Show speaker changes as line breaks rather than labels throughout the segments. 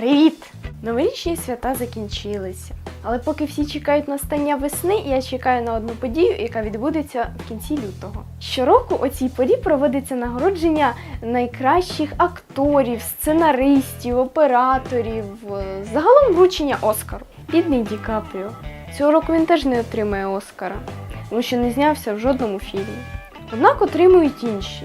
Привіт! Новорічні свята закінчилися. Але поки всі чекають настання весни, я чекаю на одну подію, яка відбудеться в кінці лютого. Щороку о цій порі проводиться нагородження найкращих акторів, сценаристів, операторів, загалом вручення Оскару. Бідний Ді Капріо. Цього року він теж не отримає Оскара, тому що не знявся в жодному фільмі. Однак отримують інші.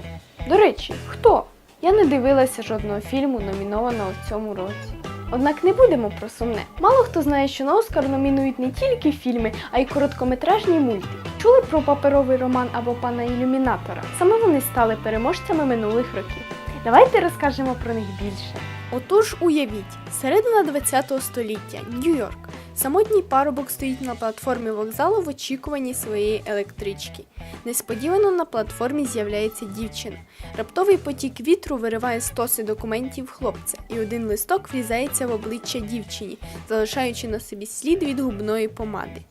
До речі, хто? Я не дивилася жодного фільму, номінованого в цьому році. Однак не будемо про сумне. Мало хто знає, що на Оскар номінують не тільки фільми, а й короткометражні мульти. Чули про паперовий роман або пана ілюмінатора? Саме вони стали переможцями минулих років. Давайте розкажемо про них більше. Отож, уявіть, середина ХХ століття, Нью-Йорк. Самотній парубок стоїть на платформі вокзалу в очікуванні своєї електрички. Несподівано на платформі з'являється дівчина. Раптовий потік вітру вириває стоси документів хлопця, і один листок врізається в обличчя дівчині, залишаючи на собі слід від губної помади.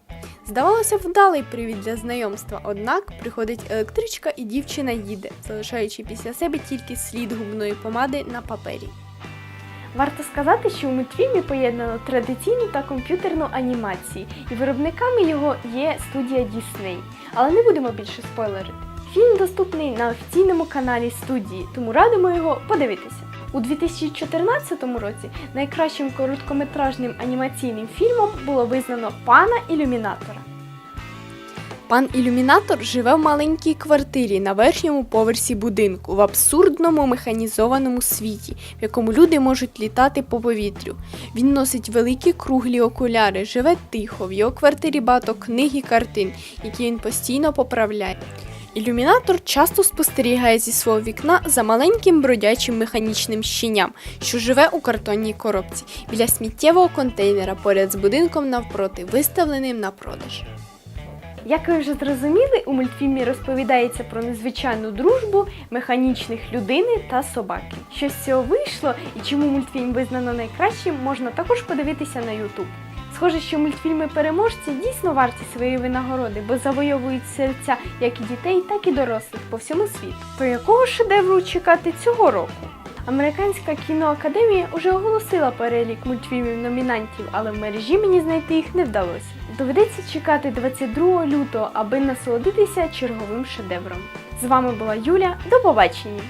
Здавалося, вдалий привід для знайомства, однак приходить електричка і дівчина їде, залишаючи після себе тільки слід губної помади на папері. Варто сказати, що у мультфільмі поєднано традиційну та комп'ютерну анімації, і виробниками його є студія Disney. Але не будемо більше спойлерити. Фільм доступний на офіційному каналі студії, тому радимо його подивитися. У 2014 році найкращим короткометражним анімаційним фільмом було визнано пана ілюмінатора. Пан ілюмінатор живе в маленькій квартирі на верхньому поверсі будинку в абсурдному механізованому світі, в якому люди можуть літати по повітрю. Він носить великі круглі окуляри, живе тихо. В його квартирі багато книг і картин, які він постійно поправляє. Ілюмінатор часто спостерігає зі свого вікна за маленьким бродячим механічним щеням, що живе у картонній коробці біля сміттєвого контейнера поряд з будинком навпроти, виставленим на продаж. Як ви вже зрозуміли, у мультфільмі розповідається про незвичайну дружбу механічних людини та собаки. Що з цього вийшло і чому мультфільм визнано найкращим, можна також подивитися на YouTube. Схоже, що мультфільми переможці дійсно варті своєї винагороди, бо завойовують серця як і дітей, так і дорослих по всьому світу. То якого шедевру чекати цього року? Американська кіноакадемія уже оголосила перелік мультфільмів номінантів, але в мережі мені знайти їх не вдалося. Доведеться чекати 22 лютого, аби насолодитися черговим шедевром. З вами була Юля. До побачення!